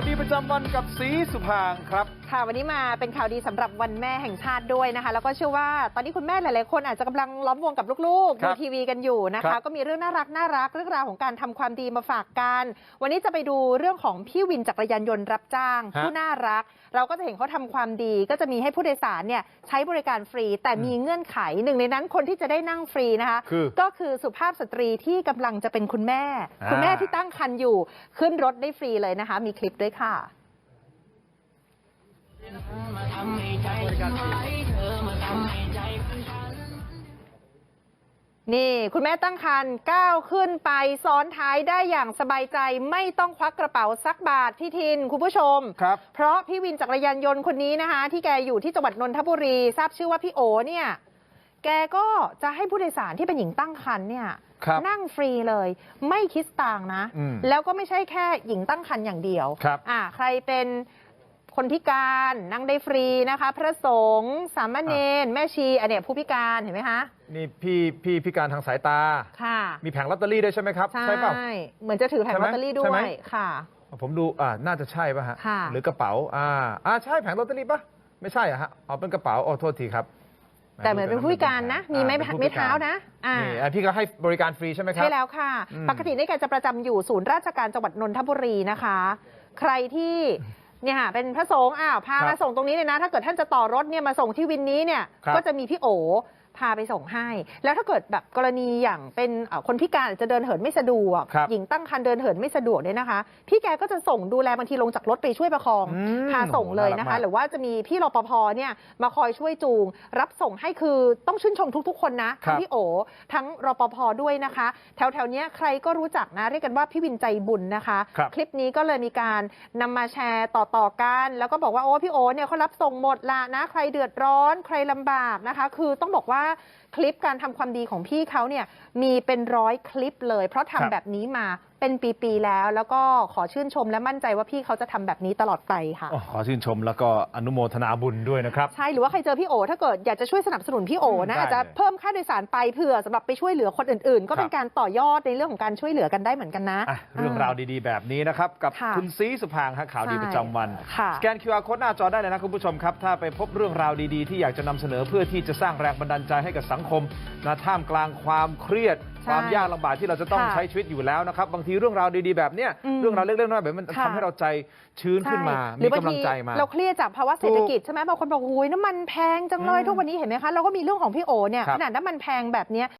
าวดีประจำวันกับสีสุภางครับ ค่ะวันนี้มาเป็นข่าวดีสำหรับวันแม่แห่งชาติด้วยนะคะ แล้วก็เชื่อว่าตอนนี้คุณแม่หลาย ๆ คนอาจจะกำลังล้อมวงกับลูกๆครัดูบทีวีกันอยู่นะครัคะบก็มีเรื่องน่ารักน่ารักเรื่องราวของการทำความดีมาฝากกัน วันนี้จะไปดูเรื่องของพี่วินจักรยานยนต์รับจ้างฮะผู้น่ารัก เราก็จะเห็นเขาทำความดี ก็จะมีให้ผู้โดยสารเนี่ยใช้บริการฟรี แต่มีเงื่อนไขหนึ่งในนั้นคนที่จะได้นั่งฟรีนะคะคือก็คือสุภาพสตรีที่กำลังจะเป็นคุณแม่อ่าคุณแม่ที่ตั้งครรภ์อยู่ขึ้นรถได้ฟรีเลยนะคะ มีคลิปด้วยค่ะนี่คุณแม่ตั้งครรภ์ก้าวขึ้นไปซ้อนท้ายได้อย่างสบายใจไม่ต้องควักกระเป๋าสักบาทพี่ทินคุณผู้ชมครับเพราะพี่วินจักรยานยนต์คนนี้นะคะ ที่แกอยู่ที่จังหวัดนนทบุรี ทราบชื่อว่าพี่โอเนี่ย แกก็จะให้ผู้โดยสารที่เป็นหญิงตั้งครรภ์เนี่ยครับ นั่งฟรีเลย ไม่คิดสตางค์นะอืมแล้วก็ไม่ใช่แค่หญิงตั้งครรภ์อย่างเดียวครับอ่าใครเป็นคนพิการนั่งได้ฟรีนะคะ พระสงฆ์สามเณรแม่ชีอันเนี้ยผู้พิการเห็นไหมคะนี่พี่พี่พิการทางสายตาค่ะ มีแผงลอตเตอรี่ด้วยใช่ไหมครับ ใช่เปล่าเหมือนจะถือแผงใช่ลไหมอตเตอรี่ด้ใช่วไหมยค่ะ ผมดูอ่าน่าจะใช่ป่ะฮะค่ะหรือกระเป๋าอ่าอ่าใช่แผงลอตเตอรี่ป่ะไม่ใช่อะฮะอ๋อเป็นกระเป๋าอ๋อโทษทีครับ แต่เหมือนเป็นผู้พิการนะ มีไม้อ่ป็นผู้ไม้พิกรเท้านะอ่านี่อะพี่ก็ให้บริการฟรีใช่ไหมครับ ใช่แล้วค่ะอืมปกตินี่แกจะประจำอยู่ศูนย์ราชการจังหวัดนนทบุรีนะคะ ใครที่เนี่ยค่ะเป็นพระสงฆ์อ้าวพาครับมาส่งตรงนี้เลยนะ ถ้าเกิดท่านจะต่อรถเนี่ยมาส่งที่วินนี้เนี่ยครับก็จะมีพี่โอ พาไปส่งให้ แล้วถ้าเกิดแบบกรณีอย่างเป็นเอ่อคนพิการอาจจะเดินเหินไม่สะดวกครับหญิงตั้งครรภ์เดินเหินไม่สะดวกเนี่ยนะคะ พี่แกก็จะส่งดูแลบางทีลงจากรถไปช่วยประคองอืมพาส่งเลยนะน่ารักคะมากหรือว่าจะมีพี่รปภเนี่ยมาคอยช่วยจูง รับส่งให้คือต้องชื่นชมทุก ๆ คนนะครัทั้บงพี่โอทั้งรปภด้วยนะคะ แถวๆเนี้ยใครก็รู้จักนะเรียกกันว่าพี่วินใจบุญนะคะครับคลิปนี้ก็เลยมีการนำมาแชร์ต่อๆกัน แล้วก็บอกว่าโอ้พี่โอเนี่ยเขารับส่งหมดละนะ ใครเดือดร้อนใครลำบากนะคะ คือต้องบอกว่า yeah คลิปการทำความดีของพี่เขาเนี่ยมีเป็นร้อยคลิปเลย เพราะทำครับแบบนี้มาเป็นปีๆแล้ว แล้วก็ขอชื่นชมและมั่นใจว่าพี่เขาจะทำแบบนี้ตลอดไปค่ะอ๋อขอชื่นชมแล้วก็อนุโมทนาบุญด้วยนะครับ ใช่หรือว่าใครเจอพี่โอถ้าเกิดอยากจะช่วยสนับสนุนพี่โอนะได้อาจจะเลยเพิ่มค่าโดยสารไปเผื่อสำหรับไปช่วยเหลือคนอื่น ๆ ก็เป็ครันบการต่อยอดในเรื่องของการช่วยเหลือกันได้เหมือนกันนะอะเรื่องราวดีๆ แบบนี้นะครับกับค่ะคุณซีสุภางฮะข่าวดีใช่ประจำวันค่ะสแกน QR โค้ดหน้าจอได้เลยนะคุณผู้ชมครับถ้าไปพบเรื่องราวดีๆ ที่อยากจะนำเสนอเพื่อที่จะสร้างแรงบันดาลใจให้กับสังคมนะท่ามกลางความเครียดใช่ความยากลำบากที่เราจะต้องค่ะใช้ชีวิตอยู่แล้วนะครับ บางทีเรื่องราวดีๆแบบเนี้ยอืมเรื่องราวเล็กๆน้อยๆแบบนี้มันค่ะทำให้เราใจชื้นขึ้นมาใช่มีกำลังใจมา เราเครียดจากภาวะเศรษฐกิจใช่ไหมบางคนบอกโอ้ยน้ำมันแพงจังเลยอืมทุกวันนี้เห็นไหมคะเราก็มีเรื่องของพี่โอเนี่ยครับขนาดน้ำมันแพงแบบเนี้ย